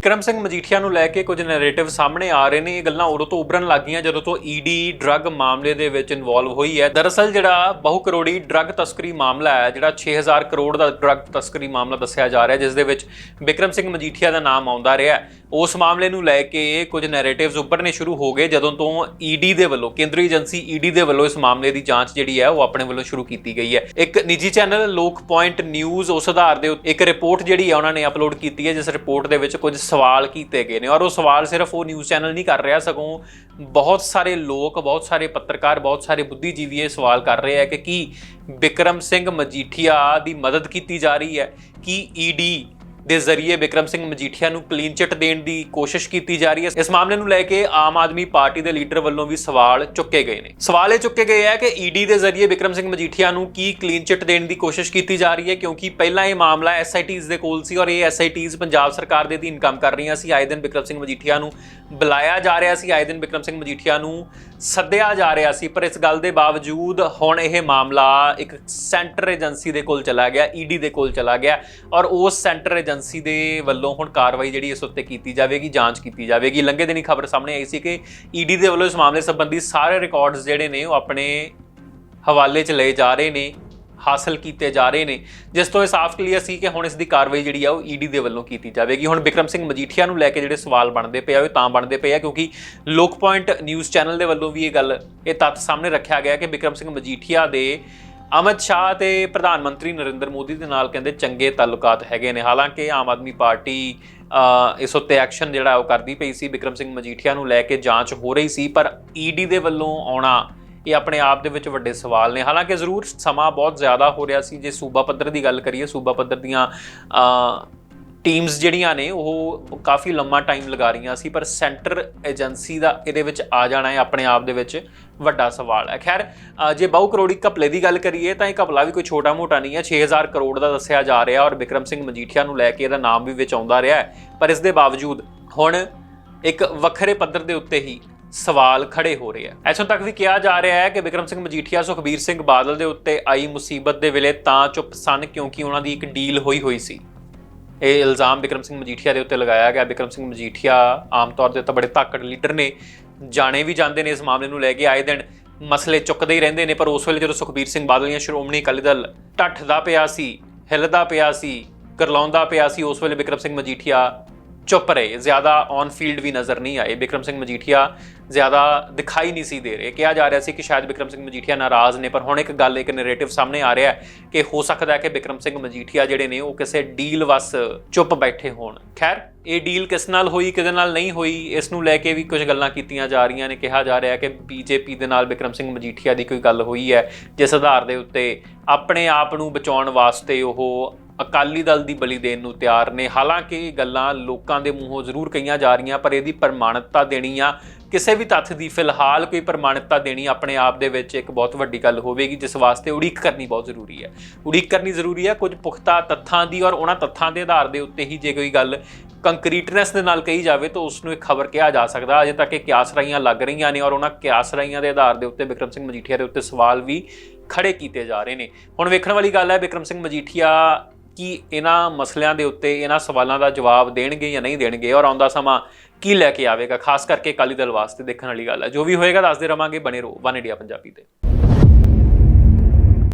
ਵਿਕਰਮ ਸਿੰਘ ਮਜੀਠੀਆ ਨੂੰ ਲੈ ਕੇ ਕੁਝ ਨੈਰੇਟਿਵ ਸਾਹਮਣੇ ਆ ਰਹੇ ਨੇ। ਇਹ ਗੱਲਾਂ ਉਦੋਂ ਤੋਂ ਉੱਭਰਨ ਲੱਗੀਆਂ ਜਦੋਂ ਤੋਂ ਈਡੀ ਡਰੱਗ ਮਾਮਲੇ ਦੇ ਵਿੱਚ ਇਨਵੋਲਵ ਹੋਈ ਹੈ। ਦਰਅਸਲ ਜਿਹੜਾ ਬਹੁ ਕਰੋੜੀ ਡਰੱਗ ਤਸਕਰੀ ਮਾਮਲਾ ਹੈ, ਜਿਹੜਾ 6000 ਕਰੋੜ ਦਾ ਡਰੱਗ ਤਸਕਰੀ ਮਾਮਲਾ ਦੱਸਿਆ ਜਾ ਰਿਹਾ ਜਿਸ ਦੇ ਵਿੱਚ ਵਿਕਰਮ ਸਿੰਘ ਮਜੀਠੀਆ ਦਾ ਨਾਮ ਆਉਂਦਾ ਰਿਹਾ ਉਸ ਮਾਮਲੇ ਨੂੰ ਲੈ ਕੇ ਕੁਝ ਨੈਰੇਟਿਵਸ ਉੱਭਰਨੇ ਸ਼ੁਰੂ ਹੋ ਗਏ, ਜਦੋਂ ਤੋਂ ਈਡੀ ਦੇ ਵੱਲੋਂ, ਕੇਂਦਰੀ ਏਜੰਸੀ ਈਡੀ ਦੇ ਵੱਲੋਂ ਇਸ ਮਾਮਲੇ ਦੀ ਜਾਂਚ ਜਿਹੜੀ ਹੈ, ਉਹ ਆਪਣੇ ਵੱਲੋਂ ਸ਼ੁਰੂ ਕੀਤੀ ਗਈ ਹੈ। ਇੱਕ ਨਿੱਜੀ ਚੈਨਲ, ਲੋਕ ਪੁਆਇੰਟ ਨਿਊਜ਼ ਉਸ ਆਧਾਰ ਦੇ ਉੱਤੇ ਇੱਕ ਰਿਪੋਰਟ ਜਿਹੜੀ ਹੈ, ਉਹਨਾਂ ਨੇ ਅਪਲੋਡ ਕੀਤੀ ਹੈ, ਜਿਸ ਰਿਪੋਰਟ ਦੇ ਵਿੱਚ ਕੁਝ ਸਵਾਲ ਕੀਤੇ ਗਏ ਨੇ ਔਰ ਉਹ ਸਵਾਲ ਸਿਰਫ ਉਹ ਨਿਊਜ਼ ਚੈਨਲ ਨਹੀਂ ਕਰ ਰਿਹਾ, ਸਗੋਂ ਬਹੁਤ ਸਾਰੇ ਲੋਕ, ਬਹੁਤ ਸਾਰੇ ਪੱਤਰਕਾਰ, ਬਹੁਤ ਸਾਰੇ ਬੁੱਧੀਜੀਵੀ ਇਹ ਸਵਾਲ ਕਰ ਰਹੇ ਆ ਕਿ ਕੀ ਵਿਕਰਮ ਸਿੰਘ ਮਜੀਠੀਆ ਦੀ ਮਦਦ ਕੀਤੀ ਜਾ ਰਹੀ ਹੈ? ਕੀ ਈਡੀ ਦੇ ਜ਼ਰੀਏ ਵਿਕਰਮ ਸਿੰਘ ਮਜੀਠੀਆ ਨੂੰ ਕਲੀਨ ਚਿੱਟ ਦੇਣ ਦੀ ਕੋਸ਼ਿਸ਼ ਕੀਤੀ ਜਾ ਰਹੀ ਹੈ। ਇਸ ਮਾਮਲੇ ਨੂੰ ਲੈ ਕੇ ਆਮ ਆਦਮੀ ਪਾਰਟੀ ਦੇ ਲੀਡਰ ਵੱਲੋਂ ਵੀ ਸਵਾਲ ਚੁੱਕੇ ਗਏ ਨੇ। ਸਵਾਲ ਇਹ ਚੁੱਕੇ ਗਏ ਹੈ ਕਿ ਈਡੀ ਦੇ ਜ਼ਰੀਏ ਵਿਕਰਮ ਸਿੰਘ ਮਜੀਠੀਆ ਨੂੰ ਕੀ ਕਲੀਨ ਚਿੱਟ ਦੇਣ ਦੀ ਕੋਸ਼ਿਸ਼ ਕੀਤੀ ਜਾ ਰਹੀ ਹੈ, ਕਿਉਂਕਿ ਪਹਿਲਾਂ ਇਹ ਮਾਮਲਾ ਐਸਆਈਟੀਜ਼ ਦੇ ਕੋਲ ਸੀ ਔਰ ਇਹ ਐਸਆਈਟੀਜ਼ ਪੰਜਾਬ ਸਰਕਾਰ ਦੇ ਅਧੀਨ ਕੰਮ ਕਰ ਰਹੀਆਂ ਸੀ। ਆਏ ਦਿਨ ਵਿਕਰਮ ਸਿੰਘ ਮਜੀਠੀਆ ਨੂੰ ਬੁਲਾਇਆ ਜਾ ਰਿਹਾ ਸੀ, ਆਏ ਦਿਨ ਵਿਕਰਮ ਸਿੰਘ ਮਜੀਠੀਆ ਨੂੰ ਸੱਦਿਆ ਜਾ ਰਿਹਾ ਸੀ। ਪਰ ਇਸ ਗੱਲ ਦੇ ਬਾਵਜੂਦ ਹੁਣ ਇਹ ਮਾਮਲਾ ਇੱਕ ਸੈਂਟਰ ਏਜੰਸੀ ਦੇ ਕੋਲ ਚਲਾ ਗਿਆ ਈਡੀ ਦੇ ਕੋਲ ਚਲਾ ਗਿਆ ਔਰ ਉਸ ਸੈਂਟਰ ਏਜੰਸੀ ਦੇ ਵੱਲੋਂ ਹੁਣ ਕਾਰਵਾਈ ਜਿਹੜੀ ਇਸ ਉੱਤੇ ਕੀਤੀ ਜਾਵੇਗੀ, ਜਾਂਚ ਕੀਤੀ ਜਾਵੇਗੀ। ਲੰਘੇ ਦਿਨੀ ਖਬਰ ਸਾਹਮਣੇ ਆਈ ਸੀ ਕਿ ਈਡੀ ਦੇ ਵੱਲੋਂ ਇਸ ਮਾਮਲੇ ਸੰਬੰਧੀ ਸਾਰੇ ਰਿਕਾਰਡਸ ਜਿਹੜੇ ਨੇ ਉਹ ਆਪਣੇ ਹਵਾਲੇ 'ਚ ਲਏ ਜਾ ਰਹੇ ਨੇ, ਹਾਸਲ ਕੀਤੇ ਜਾ ਰਹੇ ਨੇ। ਜਿਸ ਤੋਂ ਇਹ ਸਾਫ਼ ਕਲੀਅਰ ਸੀ ਕਿ ਹੁਣ ਇਸ ਦੀ ਕਾਰਵਾਈ ਜਿਹੜੀ ਆ ਉਹ ਈਡੀ ਦੇ ਵੱਲੋਂ ਕੀਤੀ ਜਾਵੇਗੀ। ਹੁਣ ਵਿਕਰਮ ਸਿੰਘ ਮਜੀਠੀਆ ਨੂੰ ਲੈ ਕੇ ਜਿਹੜੇ ਸਵਾਲ ਬਣਦੇ ਪਏ ਆ, ਉਹ ਤਾਂ ਬਣਦੇ ਪਏ ਆ, ਕਿਉਂਕਿ ਲੋਕ ਪੁਆਇੰਟ ਨਿਊਜ਼ ਚੈਨਲ ਦੇ ਵੱਲੋਂ ਵੀ ਇਹ ਗੱਲ ਇਹ ਤੱਥ ਸਾਹਮਣੇ ਰੱਖਿਆ ਗਿਆ ਕਿ ਵਿਕਰਮ ਸਿੰਘ ਮਜੀਠੀਆ ਦੇ ਅਮਿਤ ਸ਼ਾਹ ਤੇ ਪ੍ਰਧਾਨ ਮੰਤਰੀ ਨਰਿੰਦਰ ਮੋਦੀ ਦੇ ਨਾਲ ਕਹਿੰਦੇ ਚੰਗੇ ਤਾਲੁਕਾਤ ਹੈਗੇ ਨੇ। ਹਾਲਾਂਕਿ ਆਮ ਆਦਮੀ ਪਾਰਟੀ ਇਸ ਉੱਤੇ ਐਕਸ਼ਨ ਜਿਹੜਾ ਉਹ ਕਰਦੀ ਪਈ ਸੀ। ਵਿਕਰਮ ਸਿੰਘ ਮਜੀਠੀਆ ਨੂੰ ਲੈ ਕੇ ਜਾਂਚ ਹੋ ਰਹੀ ਸੀ, ਪਰ ਈਡੀ ਦੇ ਵੱਲੋਂ ਆਉਣਾ ਇਹ ਆਪਣੇ ਆਪ ਦੇ ਵਿੱਚ ਵੱਡੇ ਸਵਾਲ ਨੇ। ਹਾਲਾਂਕਿ ਜ਼ਰੂਰ ਸਮਾਂ ਬਹੁਤ ਜ਼ਿਆਦਾ ਹੋ ਰਿਹਾ ਸੀ। ਜੇ ਸੂਬਾ ਪੱਧਰ ਦੀ ਗੱਲ ਕਰੀਏ, ਸੂਬਾ ਪੱਧਰ ਦੀਆਂ ਟੀਮਸ ਜਿਹੜੀਆਂ ਨੇ, ਉਹ ਕਾਫੀ ਲੰਮਾ ਟਾਈਮ ਲਗਾ ਰਹੀਆਂ ਸੀ, ਪਰ ਸੈਂਟਰ ਏਜੰਸੀ ਦਾ ਇਹਦੇ ਵਿੱਚ ਆ ਜਾਣਾ ਹੈ, ਆਪਣੇ ਆਪ ਦੇ ਵਿੱਚ ਵੱਡਾ ਸਵਾਲ ਹੈ। ਖੈਰ ਜੇ ਬਹੁ ਕਰੋੜੀ ਘਪਲੇ ਦੀ ਗੱਲ ਕਰੀਏ, ਤਾਂ ਇਹ ਘਪਲਾ ਵੀ ਕੋਈ ਛੋਟਾ ਮੋਟਾ ਨਹੀਂ ਹੈ 6000 ਕਰੋੜ ਦਾ ਦੱਸਿਆ ਜਾ ਰਿਹਾ ਔਰ ਵਿਕਰਮ ਸਿੰਘ ਮਜੀਠੀਆ ਨੂੰ ਲੈ ਕੇ ਇਹਦਾ ਨਾਮ ਵੀ ਵਿੱਚ ਆਉਂਦਾ ਰਿਹਾ ਪਰ ਇਸ ਦੇ ਬਾਵਜੂਦ ਹੁਣ ਇੱਕ ਵੱਖਰੇ ਪੱਧਰ ਦੇ ਉੱਤੇ ਹੀ ਸਵਾਲ ਖੜੇ ਹੋ ਰਹੇ ਆ ਐਸੋਂ ਤੱਕ ਵੀ ਕਿਹਾ ਜਾ ਰਿਹਾ ਹੈ ਕਿ ਵਿਕਰਮ ਸਿੰਘ ਮਜੀਠੀਆ ਸੁਖਬੀਰ ਸਿੰਘ ਬਾਦਲ ਦੇ ਉੱਤੇ ਆਈ ਮੁਸੀਬਤ ਦੇ ਵੇਲੇ ਤਾਂ ਚੁੱਪ ਸਨ ਕਿਉਂਕਿ ਉਹਨਾਂ ਦੀ ਇੱਕ ਡੀਲ ਹੋਈ ਹੋਈ ਸੀ। ਇਹ ਇਲਜ਼ਾਮ ਵਿਕਰਮ ਸਿੰਘ ਮਜੀਠੀਆ ਦੇ ਉੱਤੇ ਲਗਾਇਆ ਗਿਆ। ਵਿਕਰਮ ਸਿੰਘ ਮਜੀਠੀਆ ਆਮ ਤੌਰ ਦੇ ਉੱਤੇ ਬੜੇ ਧਾਕੜ ਲੀਡਰ ਨੇ। ਜਾਣੇ ਵੀ ਜਾਂਦੇ ਨੇ ਇਸ ਮਾਮਲੇ ਨੂੰ ਲੈ ਕੇ। ਆਏ ਦਿਨ ਮਸਲੇ ਚੁੱਕਦੇ ਹੀ ਰਹਿੰਦੇ ਨੇ, ਪਰ ਉਸ ਵੇਲੇ ਜਦੋਂ ਸੁਖਬੀਰ ਸਿੰਘ ਬਾਦਲ ਜਾਂ ਸ਼੍ਰੋਮਣੀ ਅਕਾਲੀ ਦਲ ਢੱਠਦਾ ਪਿਆ ਸੀ, ਹਿੱਲਦਾ ਪਿਆ ਸੀ ਕਰਲਾਉਂਦਾ ਪਿਆ ਸੀ, ਉਸ ਵੇਲੇ ਵਿਕਰਮ ਸਿੰਘ ਮਜੀਠੀਆ ਚੁੱਪ ਰਹੇ। ਜ਼ਿਆਦਾ ਔਨ ਫੀਲਡ ਵੀ ਨਜ਼ਰ ਨਹੀਂ ਆਏ। ਵਿਕਰਮ ਸਿੰਘ ਮਜੀਠੀਆ ਜ਼ਿਆਦਾ ਦਿਖਾਈ ਨਹੀਂ ਸੀ ਦੇ ਰਹੇ। ਕਿਹਾ ਜਾ ਰਿਹਾ ਸੀ ਕਿ ਸ਼ਾਇਦ ਵਿਕਰਮ ਸਿੰਘ ਮਜੀਠੀਆ ਨਾਰਾਜ਼ ਨੇ, ਪਰ ਹੁਣ ਇੱਕ ਗੱਲ, ਇੱਕ ਨੈਰੇਟਿਵ ਸਾਹਮਣੇ ਆ ਰਿਹਾ ਹੈ ਕਿ ਹੋ ਸਕਦਾ ਹੈ ਕਿ ਵਿਕਰਮ ਸਿੰਘ ਮਜੀਠੀਆ ਜਿਹੜੇ ਨੇ, ਉਹ ਕਿਸੇ ਡੀਲ ਵਸ ਚੁੱਪ ਬੈਠੇ ਹੋਣ। ਖੈਰ, ਇਹ ਡੀਲ ਕਿਸ ਨਾਲ ਹੋਈ, ਕਿਹਦੇ ਨਾਲ ਨਹੀਂ ਹੋਈ, ਇਸ ਨੂੰ ਲੈ ਕੇ ਵੀ ਕੁਝ ਗੱਲਾਂ ਕੀਤੀਆਂ ਜਾ ਰਹੀਆਂ ਨੇ। ਕਿਹਾ ਜਾ ਰਿਹਾ ਹੈ ਕਿ ਬੀਜੇਪੀ ਦੇ ਨਾਲ ਵਿਕਰਮ ਸਿੰਘ ਮਜੀਠੀਆ ਦੀ ਕੋਈ ਗੱਲ ਹੋਈ ਹੈ, ਜਿਸ ਆਧਾਰ ਦੇ ਉੱਤੇ ਆਪਣੇ ਆਪ ਨੂੰ ਬਚਾਉਣ ਵਾਸਤੇ ਉਹ ਅਕਾਲੀ ਦਲ ਦੀ ਬਲੀ ਦੇਣ ਨੂੰ ਤਿਆਰ ਨੇ। ਹਾਲਾਂਕਿ ਇਹ ਗੱਲਾਂ ਲੋਕਾਂ ਦੇ ਮੂੰਹੋਂ ਜ਼ਰੂਰ ਕਹੀਆਂ ਜਾ ਰਹੀਆਂ, ਪਰ ਇਹਦੀ ਪ੍ਰਮਾਣਿਕਤਾ ਦੇਣੀ ਆ ਕਿਸੇ ਵੀ ਤੱਥ ਦੀ ਫਿਲਹਾਲ ਕੋਈ ਪ੍ਰਮਾਣਿਕਤਾ ਦੇਣੀ ਆਪਣੇ ਆਪ ਦੇ ਵਿੱਚ ਇੱਕ ਬਹੁਤ ਵੱਡੀ ਗੱਲ ਹੋਵੇਗੀ, ਜਿਸ ਵਾਸਤੇ ਉਡੀਕ ਕਰਨੀ ਬਹੁਤ ਜ਼ਰੂਰੀ ਹੈ। ਉਡੀਕ ਕਰਨੀ ਜ਼ਰੂਰੀ ਹੈ, ਕੁਝ ਪੁਖਤਾ ਤੱਥਾਂ ਦੀ ਔਰ ਉਹਨਾਂ ਤੱਥਾਂ ਦੇ ਆਧਾਰ ਦੇ ਉੱਤੇ ਹੀ ਜੇ ਕੋਈ ਗੱਲ ਕੰਕਰੀਟਨੈਸ ਦੇ ਨਾਲ ਕਹੀ ਜਾਵੇ, ਤਾਂ ਉਸ ਨੂੰ ਇੱਕ ਖਬਰ ਕਿਹਾ ਜਾ ਸਕਦਾ। ਅਜੇ ਤੱਕ ਇਹ ਕਿਆਸ ਰਾਈਆਂ ਲੱਗ ਰਹੀਆਂ ਨੇ ਔਰ ਉਹਨਾਂ ਕਿਆਸ ਰਾਈਆਂ ਦੇ ਆਧਾਰ ਦੇ ਉੱਤੇ ਵਿਕਰਮ ਸਿੰਘ ਮਜੀਠੀਆ ਦੇ ਉੱਤੇ ਸਵਾਲ ਵੀ ਖੜੇ ਕੀਤੇ ਜਾ ਰਹੇ ਨੇ। ਹੁਣ ਵੇਖਣ ਵਾਲੀ ਗੱਲ ਹੈ ਵਿਕਰਮ ਸਿੰਘ ਮਜੀਠੀਆ ਕੀ ਇਹਨਾਂ ਮਸਲਿਆਂ ਦੇ ਉੱਤੇ ਇਹਨਾਂ ਸਵਾਲਾਂ ਦਾ ਜਵਾਬ ਦੇਣਗੇ ਜਾਂ ਨਹੀਂ ਦੇਣਗੇ? ਔਰ ਆਉਂਦਾ ਸਮਾਂ ਕੀ ਲੈ ਕੇ ਆਵੇਗਾ, ਖਾਸ ਕਰਕੇ ਅਕਾਲੀ ਦਲ ਵਾਸਤੇ ਦੇਖਣ ਵਾਲੀ ਗੱਲ ਹੈ। ਜੋ ਵੀ ਹੋਏਗਾ, ਦੱਸਦੇ ਰਵਾਂਗੇ। ਬਣੇ ਰਹੋ। ਵਨ ਇੰਡੀਆ ਪੰਜਾਬੀ ਤੇ।